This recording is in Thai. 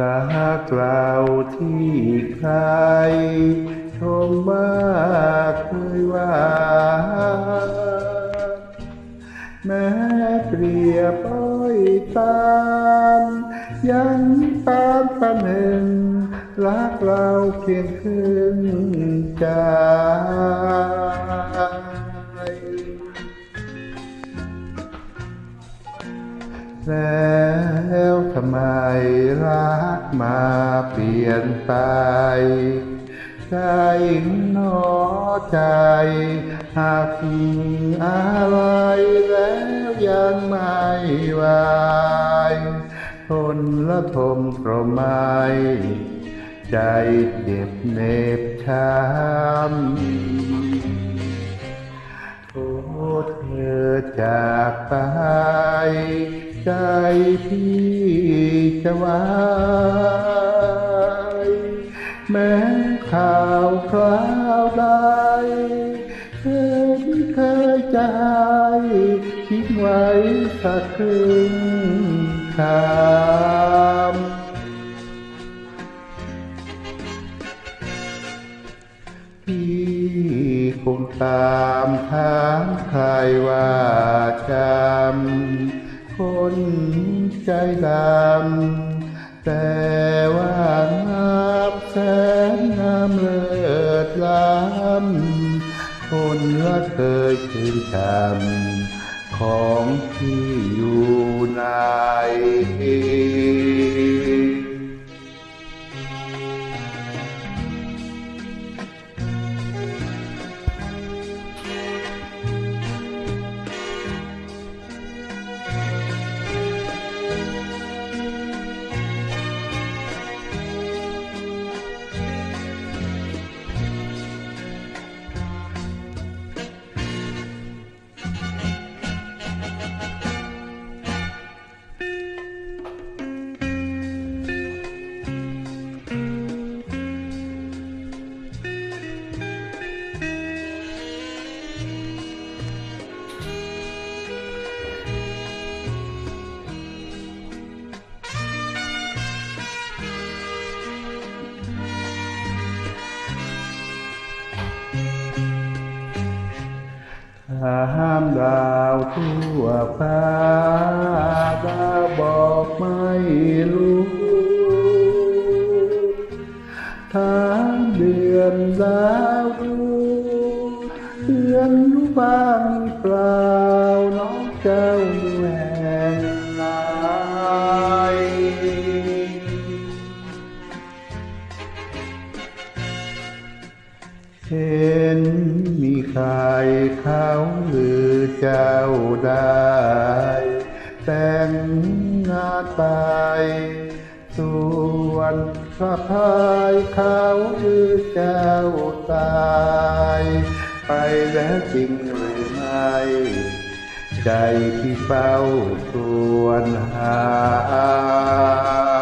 รักเราวที่ใคร ชมว่าเคยว่า แม้เปรียบอ้อยตามยังตามประหนึ่งรักเราเพียงครึ่งใจ แล้วทำไมรักมาเปลี่ยนไป ใจหนอใจ หากอะไรแล้วยังไม่ไหวทนละทมตรมไม่ใจเจ็บเน็บช้ำโอ้เธอจากไป ใจพี่จะวายแม้ข่าวคราวใดเธอไม่เคยใจทิ้งไว้สักครึ่งคำพี่คงตามถามใครว่าจำ นใจดำแต่ว่างาบแสนงามเลิศล้ำคนละเคยคืนจำของที่อยู่ใน ถามดาวทั่วฟ้าตาบอกไม่รู้ถามเดือนดาวดูเดือนรู้บ้างหรือเปล่าน้องเจ้าแห่ เห็นมีใครเขาหรือเจ้าได้ แต่งงานไป ส่วนสะพายเขาหรือเจ้าตาย ไปแล้วจริงหรือไม่ ใจที่เฝ้าส่วนหา